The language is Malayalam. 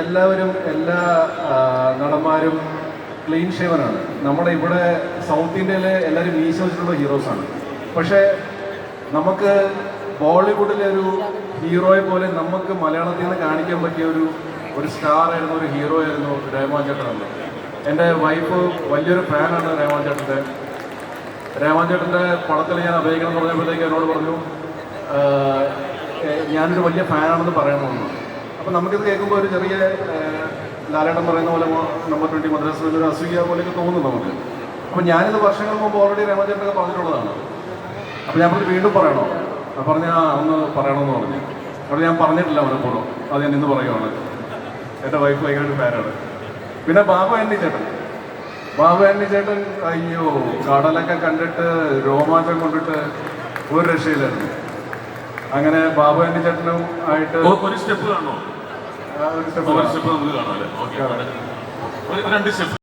എല്ലാവരും എല്ലാ നടന്മാരും ക്ലീൻ ഷേവനാണ് നമ്മുടെ ഇവിടെ സൗത്ത് ഇന്ത്യയിലെ എല്ലാവരും മീശ വെച്ചിട്ടുള്ള ഹീറോസാണ് പക്ഷേ നമുക്ക് ബോളിവുഡിലെ ഒരു ഹീറോയെ പോലെ നമുക്ക് മലയാളത്തിൽ നിന്ന് കാണിക്കാൻ പറ്റിയ ഒരു ഒരു സ്റ്റാർ ആയിരുന്നു ഒരു ഹീറോ ആയിരുന്നു രേമാൻ ചേട്ടനാണ് എന്റെ വൈഫ് വലിയൊരു ഫാനാണ് രേമാൻ ചേട്ടന്റെ. രേമാൻ ചേട്ടന്റെ പടത്തിൽ ഞാൻ അഭിനയിക്കണം എന്ന് പറഞ്ഞപ്പോഴത്തേക്ക് എന്നോട് പറഞ്ഞു ഞാനൊരു വലിയ ഫാനാണെന്ന് പറയണമെന്ന്. അപ്പം നമുക്കിത് കേൾക്കുമ്പോൾ ഒരു ചെറിയ ലാലേട്ടൻ പറയുന്ന പോലെ നമ്പർ ട്വന്റി മദ്രാസിൽ ഒരു അസൂയ പോലെയൊക്കെ തോന്നും നമുക്ക്. അപ്പം ഞാനിത് വർഷങ്ങൾ മുമ്പ് ഓൾറെഡി രഹമാൻ പറഞ്ഞിട്ടുള്ളതാണ്. അപ്പം ഞാൻ വീണ്ടും പറയണോ? പറഞ്ഞ ഒന്ന് പറയണമെന്ന് പറഞ്ഞു. അവിടെ ഞാൻ പറഞ്ഞിട്ടില്ല മനഃപൂർവം അത് ഞാൻ ഇന്ന് പറയുവാണ്. എന്റെ വൈഫ് ഭയങ്കര പേരാണ് പിന്നെ ബാബു ആന്റി ചേട്ടൻ. ബാബു ആന്റി ചേട്ടൻ അയ്യോ കടലൊക്കെ കണ്ടിട്ട് രോമാഞ്ചം കൊണ്ടിട്ട് ഒരു രക്ഷയിലായിരുന്നു അങ്ങനെ ബാബു ആന്റി ചേട്ടനും ആയിട്ട് ഒരു സ്റ്റെപ്പ് കാണോ ഒരു. സ്റ്റെപ്പ് നമുക്ക് കാണാം അല്ലേ? രണ്ട് സ്റ്റെപ്പ്.